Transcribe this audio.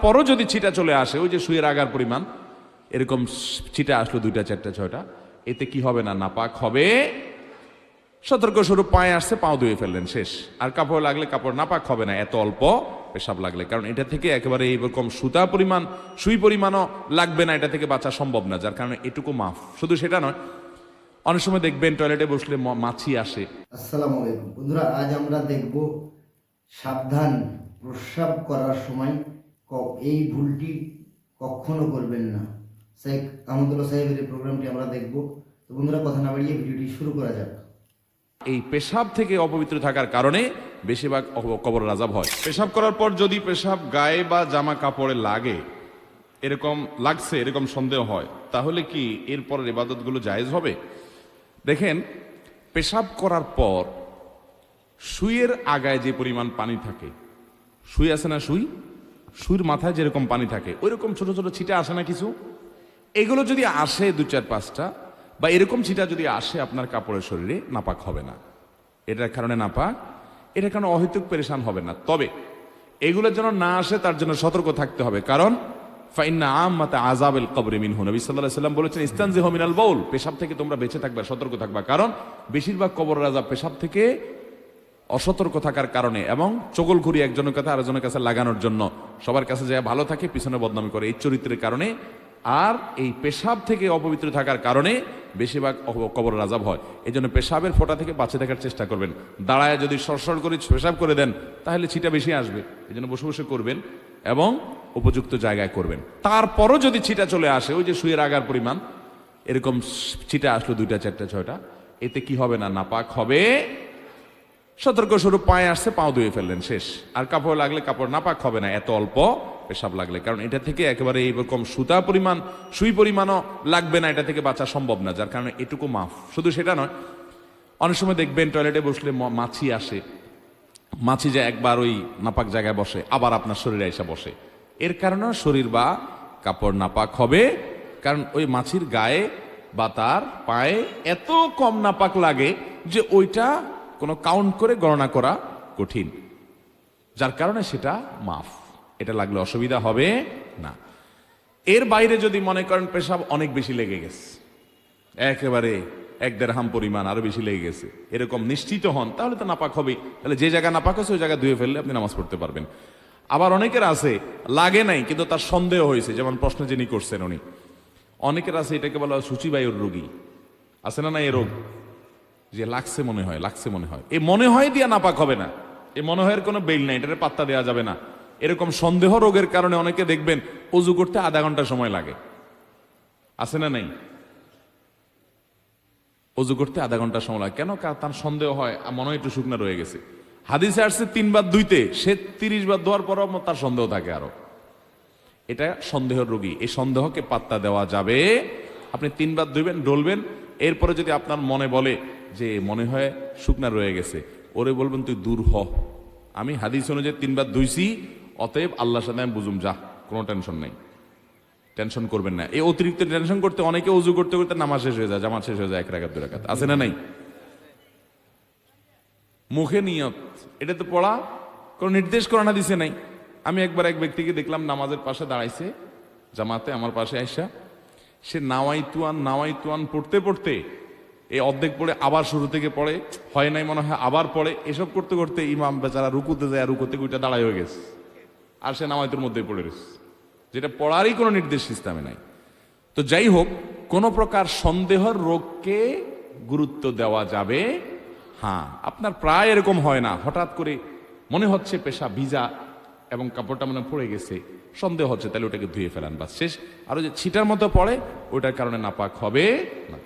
তারপরও যদি ছিটা চলে আসে, ওই যে সুয়ের আগার পরিমাণ, এরকম ছিটা আসলো দুইটা, চারটা, ছয়টা, এতে কি হবে না? নাপাক হবে। সতর্ক স্বরূপ পায়ে আসছে, পাও ধুয়ে ফেললেন, শেষ। আর কাপড় লাগলে কাপড় নাপাক হবে না, এত অল্প পেশাব লাগলে। কারণ এটা থেকে একেবারে এইরকম সুতা পরিমাণ, সুই পরিমাণও লাগবে না, এটা থেকে বাঁচা সম্ভব না, যার কারণে এটুকু মাফ। শুধু সেটা নয়, অনেক সময় দেখবেন টয়লেটে বসলে মাছি আসে। আসসালামু আলাইকুম। বন্ধুরা, আজ আমরা দেখব সাবধান প্রস্রাব করার সময় এই ভুলটি কখনো করবেন না। শেখ আহমদুল্লাহ সাহেবের এই প্রোগ্রামটি আমরা দেখব। তো বন্ধুরা, কথা না বাড়িয়ে ভিডিওটি শুরু করা যাক। এই পেশাব থেকে অপবিত্র থাকার কারণে বেশিরভাগ কবর রাজাব হয়। পেশাব করার পর যদি পেশাব গায়ে বা জামা কাপড়ে লাগে, এরকম লাগছে, এরকম সন্দেহ হয়, তাহলে কি এরপরের ইবাদতগুলো জায়েজ হবে? দেখেন, পেশাব করার পর সুইয়ের আগায় যে পরিমাণ পানি থাকে সুই আছে না সুই সুইর মাথায় যেরকম পানি থাকে ওই রকম ছোটো ছোট ছিটা আসে না কিছু? এগুলো যদি আসে দু চার পাঁচটা, বা এরকম ছিটা যদি আসে আপনার কাপড়ের শরীরে, নাপাক হবে না। এটার কারণে নাপাক, এটার কারণে অহেতুক পেরেশান হবে না। তবে এগুলো যেন না আসে, তার জন্য সতর্ক থাকতে হবে। কারণ, ফাইন্না আম্মাতে আজাবেল কবরে মিনহু। নবী আলাইহি সাল্লাম বলেছেন, ইস্তানজিহ মিনাল বাউল। পেশাব থেকে তোমরা বেঁচে থাকবে, সতর্ক থাকবা। কারণ, বেশিরভাগ কবর রাজা পেশাব থেকে অসতর্ক থাকার কারণে এবং চগলখুরি একজনের কাছে আরেকজনের কাছে লাগানোর জন্য সবার কাছে যায় ভালো থাকে, পিছনে বদনামি করে। এই চরিত্রের কারণে আর এই পেশাব থেকে অপবিত্র থাকার কারণে বেশিরভাগ কবর রাজাব হয়। এই জন্য পেশাবের ফোঁটা থেকে বাঁচে থাকার চেষ্টা করবেন। দাঁড়ায় যদি সরসর করে পেশাব করে দেন, তাহলে ছিটা বেশি আসবে। এই জন্য বসে বসে করবেন এবং উপযুক্ত জায়গায় করবেন। তারপরও যদি ছিটা চলে আসে, ওই যে সুয়ের আগার পরিমাণ, এরকম ছিটা আসলো দুইটা, চারটা, ছয়টা, এতে কি হবে না? নাপাক হবে সতর্ক স্বরূপ পায়ে আসছে, পাও ধুয়ে ফেললেন, শেষ। আর কাপড় লাগলে কাপড় নাপাক হবে না, এত অল্প পেশাব লাগলে। কারণ এটা থেকে একেবারে এইরকম সুতা পরিমাণ, সুই পরিমাণও লাগবে না, এটা থেকে বাঁচা সম্ভব না, যার কারণে এটুকু মাফ। শুধু সেটা নয়, অনেক সময় দেখবেন টয়লেটে বসলে মাছি আসে। মাছি যে একবার ওই নাপাক জায়গায় বসে, আবার আপনার শরীরে এসে বসে। এর কারণে শরীর বা কাপড় নাপাক হবে, কারণ ওই মাছির গায়ে বা তার পায়ে এত কম নাপাক লাগে যে ওইটা কোনো কাউন্ট করে গণনা করা কঠিন। যার কারণে সেটা মাফ। এটা লাগলে অসুবিধা হবে না। এর বাইরে যদি মনে করেন পেশাব অনেক বেশি লেগে গেছে। একেবারে এক দেড় হাম পরিমাণ আরও বেশি লেগে গেছে। এরকম নিশ্চিত হন, তাহলে তো নাপাক হবেই। তাহলে যে জায়গা নাপাক আছে ওই জায়গা ধুয়ে ফেললে আপনি নামাজ পড়তে পারবেন। আবার অনেকের আছে, লাগে নাই, কিন্তু তার সন্দেহ হয়েছে, যেমন প্রশ্ন যিনি করছেন উনি। অনেকের আছে, এটাকে বলা হয় সূচিবায়ুর রোগী। আছে না না এ রোগ? যে লাগছে মনে হয় লাগছে মনে হয়। এই মনে হয় দিয়া নাপাক হবে না। এই মনে হয় কোনো বেল নাই এটার পাত্তা দেওয়া যাবে না। এরকম সন্দেহ রোগের কারণে অনেকে দেখবেন অজু করতে আধা ঘণ্টা সময় লাগে। আছে না নাই? অজু করতে আধা ঘণ্টা সময় লাগে। কেন? তার সন্দেহ হয় আ, মনে হয় একটু শুকনা রয়ে গেছে। হাদিসে আসছে তিনবার দুইতে সে তিরিশ বার ধোয়ার পরও তার সন্দেহ থাকে আরও। এটা সন্দেহের রোগী। এই সন্দেহকে পাত্তা দেওয়া যাবে। আপনি তিনবার ধুইবেন ডলবেন। এরপরে যদি আপনার মনে বলে যে মনে হয় শুকনা রয়ে গেছে। ওরে বলবেন, তুই দূর হ। আমি হাদিস অনুযায়ী তিনবার ধুইছি, অতএব আল্লাহর সাথে আমি বুঝুম, যা, কোনো টেনশন নাই। টেনশন করবেন না। এই অতিরিক্ত টেনশন করতে অনেকে উজু করতে করতে নামাজ শেষ হয়ে যায়, জামাত শেষ হয়ে যায় এক রাখাত দু রাখাত আছে না নাই? মুখে নিয়ত, এটা তো পড়া, কোনো নির্দেশ করানা দিছে নাই। আমি একবার এক ব্যক্তিকে দেখলাম নামাজের পাশে দাঁড়াইছে, জামাতে আমার পাশে আইসা, সে নাওয়াই তুয়ান নাওয়াই তুয়ান পড়তে পড়তে এই অর্ধেক পড়ে, আবার শুরু থেকে পড়ে, হয় নাই মনে হয়, আবার পড়ে। এসব করতে করতে ইমাম বেচারা রুকুতে যায়, আর রুকুতে ওইটা দাঁড়াই হয়ে গেছে। আর সে নামায়তের মধ্যেই পড়ে রয়েছে। যেটা পড়ারই কোনো নির্দেশ ইসলামে নাই। তো যাই হোক, কোন প্রকার সন্দেহর রোগকে গুরুত্ব দেওয়া যাবে? হ্যাঁ আপনার প্রায় এরকম হয় না। হঠাৎ করে মনে হচ্ছে পেশা ভিজা এবং কাপড়টা মনে পড়ে গেছে। সন্দেহ হচ্ছে, তাহলে ওটাকে ধুয়ে ফেলান বা শেষ। আরও যে ছিটার মতো পড়ে, ওটার কারণে নাপাক হবে না।